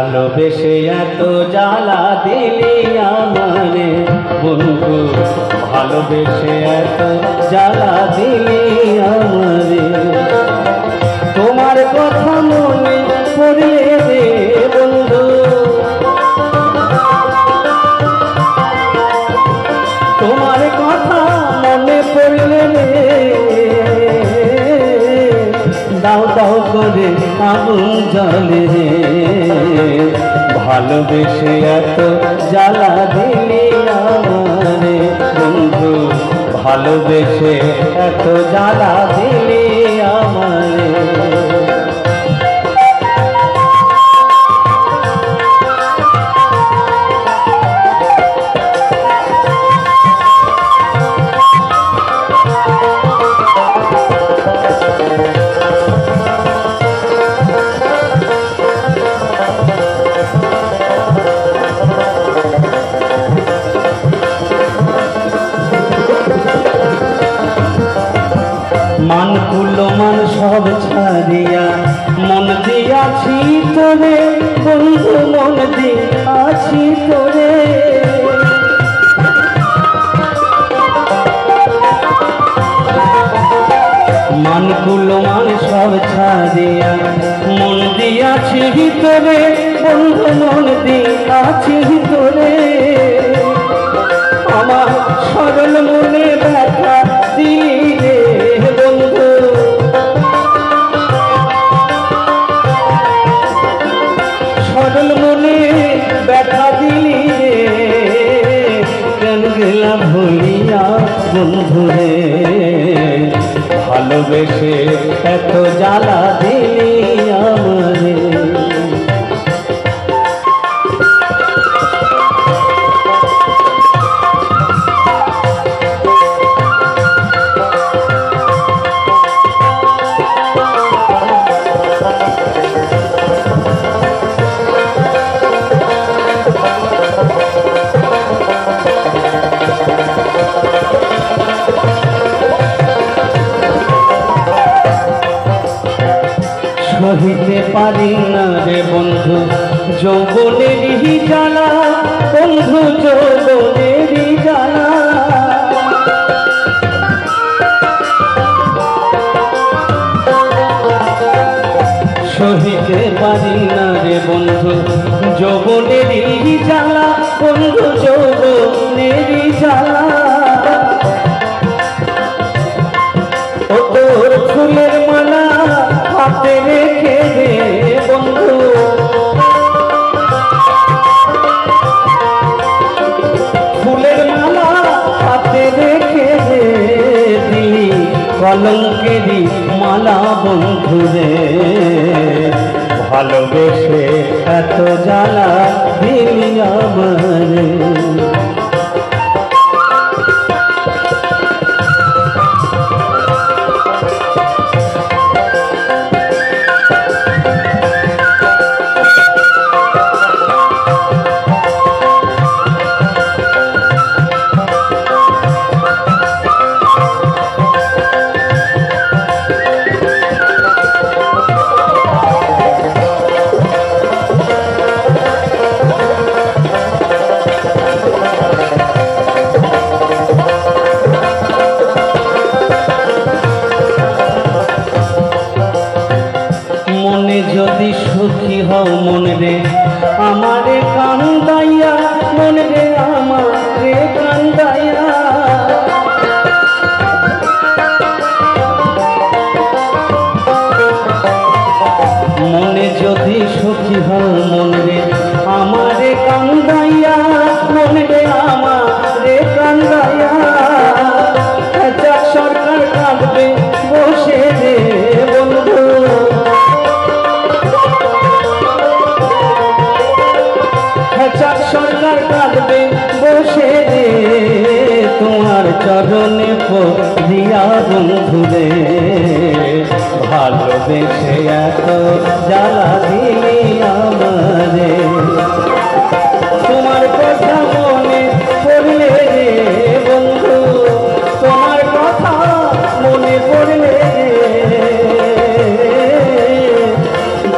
ভালোবেসে এত জ্বালা দিলি আমারে। বন্ধু, ভালোবেসে এত জ্বালা দিলি আমারে। তোমার কথা মনে পড়লে রে বন্ধু। তোমার কথা মনে পড়লে রে দাও দাও করে আগুন জলে রে। ভালোবেসে এত জ্বালা দিলি আমারে। বন্ধু ভালোবেসে এত জ্বালা দিলি আমারে। মান সব ছাড়িয়া মন দিয়াছি তোরে, বন্ধু মন দিয়াছি তোরে। মান কুলো মান সব ছাড়িয়া মন দিয়াছি তোরে, বন্ধু মন দিয়াছি বন্ধু রে ভালোবেসে এত জ্বালা দিলি। সহিতে পারি না রে বন্ধু। যৌবনেরই জ্বালা, বন্ধু যৌবনেরই জ্বালা। সহিতে পারি না রে বন্ধু। যৌবনেরই জ্বালা, বন্ধু যৌবনেরই জ্বালা। ও তোর ফুলের মালা কলঙ্কেরই মালা বন্ধুরে ভালোবেসে এত জ্বালা মনে যদি সুখী হও মনে রে, আমারে কান্দাইয়া, মনে রে আমারে কান্দাইয়া। মনে যদি সুখী হও মনে রে, আমারে কান্দাইয়া, মনে রে চরণে দিয়া বন্ধু রে ভালোবেসে এত জ্বালা দিলি আমারে। তোমার কথা মনে পড়লে রে বন্ধু, তোমার কথা মনে পড়লে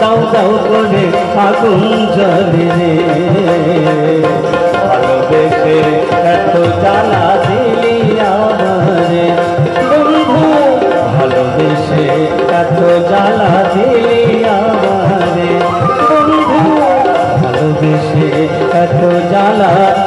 দাও দাও করে আগুন জ্বলে রে। ভালোবেসে এত জ্বালা আমারে এত জ্বালা দিলি আমারে। বন্ধু